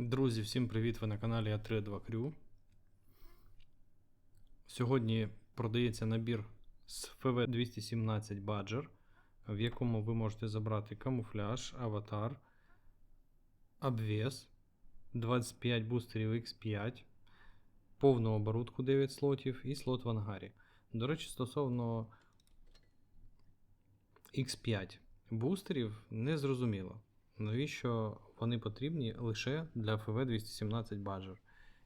Друзі, всім привіт! Ви на каналі А32 Crew. Сьогодні продається набір з FV217 Badger, в якому ви можете забрати камуфляж, аватар, обвес, 25 бустерів X5, повну оборудку 9 слотів і слот в ангарі. До речі, стосовно X5 бустерів не зрозуміло. Навіщо вони потрібні лише для FV217 Badger.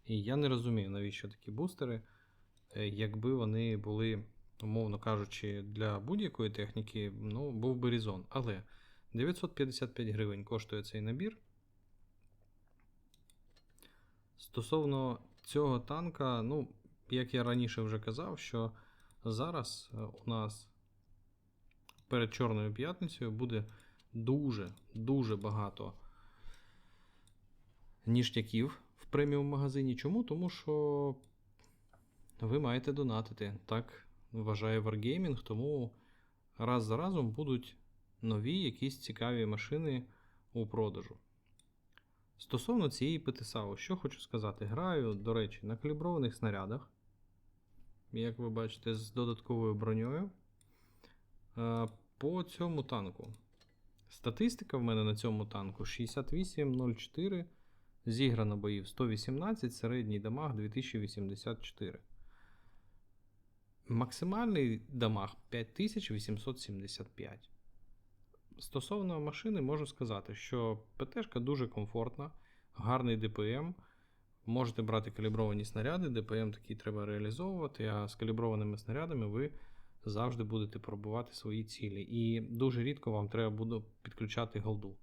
І я не розумію, навіщо такі бустери, е, якби вони були, умовно кажучи, для будь-якої техніки, ну, був би Різон. Але 955 гривень коштує цей набір. Стосовно цього танка, ну, як я раніше вже казав, що зараз е, у нас перед Чорною п'ятницею буде дуже, дуже багато ніштяків в преміум магазині. Чому? Тому що ви маєте донатити. Так вважає Wargaming, тому раз за разом будуть нові якісь цікаві машини у продажу. Стосовно цієї ПТСАУ, що хочу сказати, граю, до речі, на каліброваних снарядах, як ви бачите, з додатковою броньою. Е, По цьому танку. Статистика в мене на цьому танку 68.04. Зіграно боїв 118, середній дамаг 2084. Максимальний дамаг 5875. Стосовно машини, можу сказати, що ПТшка дуже комфортна, гарний ДПМ. Можете брати калібровані снаряди, ДПМ такий треба реалізовувати, а з каліброваними снарядами ви завжди будете пробувати свої цілі. І дуже рідко вам треба буде підключати голду.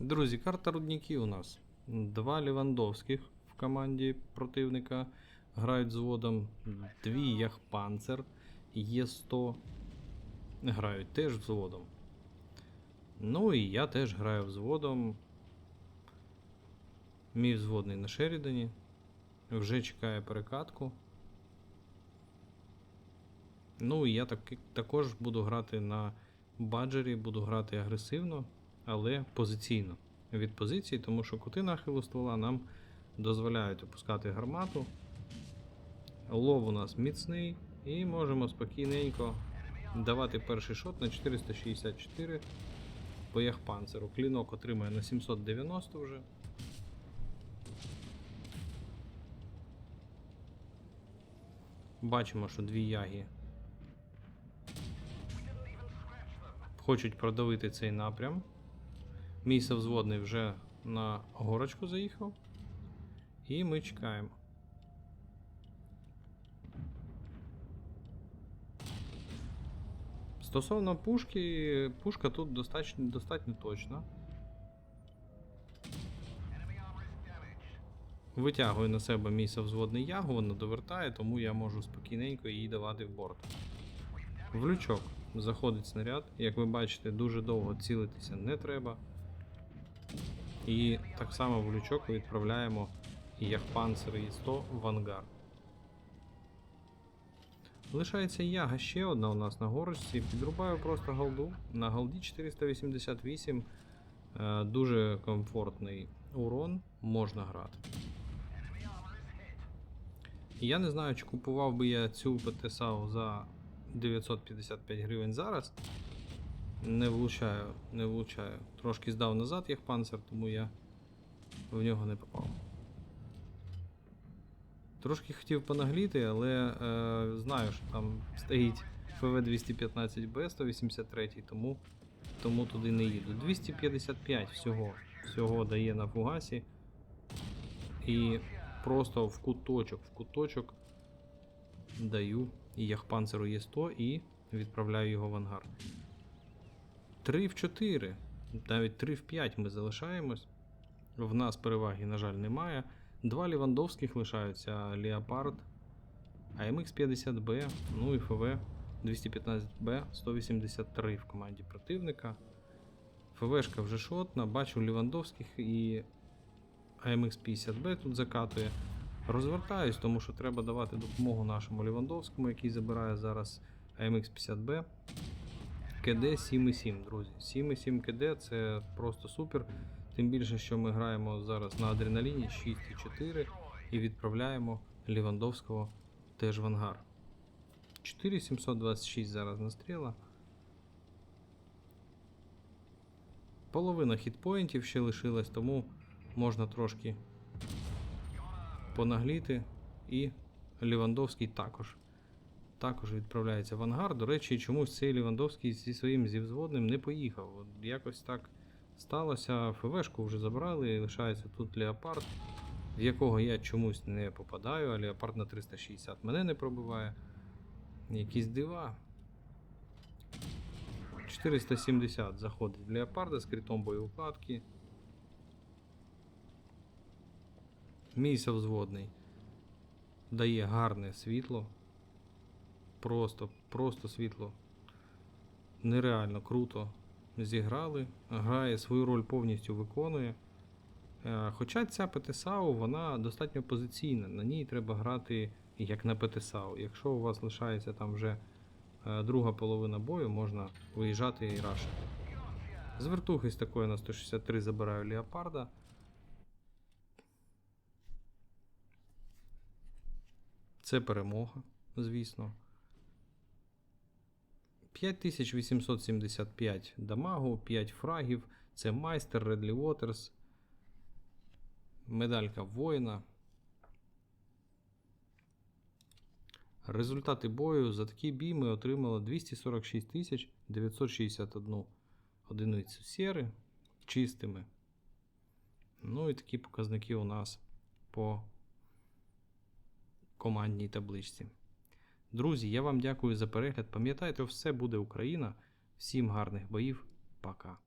Друзі, карта рудників у нас. Два Лівандовських в команді противника грають зводом. Дві Яхпанцер Є100 грають теж взводом. Ну і я теж граю взводом. Мій взводний на Шерідані. Вже чекає перекатку. Ну і я так, також буду грати на баджері, буду грати агресивно, але позиційно. Від позиції, тому що кути нахилу ствола нам дозволяють опускати гармату. Лов у нас міцний, і можемо спокійненько давати перший шот на 464 по яхпанцеру. Клінок отримає на 790 вже. Бачимо, що дві яги хочуть продавити цей напрям. Мій совзводний вже на горочку заїхав. І ми чекаємо. Стосовно пушки, пушка тут достатньо, достатньо точна. Витягую на себе мій совзводний ягу, вона довертає, тому я можу спокійненько її давати в борт. В лючок заходить снаряд. Як ви бачите, дуже довго цілитися не треба. І так само в лючок відправляємо Яхпанцер І-100 в ангар. Лишається яга ще одна у нас на горочці. Підрубаю просто голду. На голді 488 е, дуже комфортний урон, можна грати. Я не знаю, чи купував би я цю ПТСАУ за 955 гривень зараз. Не влучаю, не влучаю. Трошки здав назад як панцир, тому я в нього не попав. Трошки хотів понагліти, але е, знаю, що там стоїть ФВ-215Б 183, тому тому туди не їду. 255 всього всього дає на фугасі. І просто в куточок, в куточок даю і Яхпанцеру є 100 і відправляю його в ангар. 3 в 4, навіть 3 в 5 ми залишаємось. В нас переваги, на жаль, немає. Два Лівандовських лишаються Леопард, АМХ 50Б, ну і ФВ 215Б 183 в команді противника. ФВшка вже шотна, бачу Лівандовських і АМХ 50Б тут закатує. Розвертаюсь, тому що треба давати допомогу нашому Лівандовському, який забирає зараз АМХ 50Б. КД 7,7, друзі. 7,7 КД це просто супер. Тим більше, що ми граємо зараз на адреналіні 6,4 і відправляємо Лівандовського теж в ангар. 4726 зараз настріла. Половина хітпоінтів ще лишилась, тому можна трошки понагліти. І Лівандовський також. Також відправляється в ангар. До речі, чомусь цей Лівандовський зі своїм зівзводним не поїхав. От якось так сталося. ФВшку вже забрали, і лишається тут Леопард, в якого я чомусь не попадаю, а Леопард на 360 мене не пробиває. Якісь дива. 470 заходить в Леопарда з критом боєукладки. Мій совзводний дає гарне світло. Просто, просто світло. Нереально круто зіграли. Грає свою роль повністю виконує. Е, Хоча ця ПТСАУ, вона достатньо позиційна. На ній треба грати як на ПТСАУ. Якщо у вас лишається там вже е, друга половина бою, можна виїжджати і рашити. З вертухи з такої на 163 забираю Леопарда. Це перемога, звісно. 5875 дамагу, 5 фрагів. Це майстер Редлі Waters. Медалька воїна. Результати бою за такий бій ми отримали 246 961 одиницю сєри чистими. Ну і такі показники у нас по командній табличці. Друзі, я вам дякую за перегляд. Пам'ятайте, все буде Україна. Всім гарних боїв. Пока.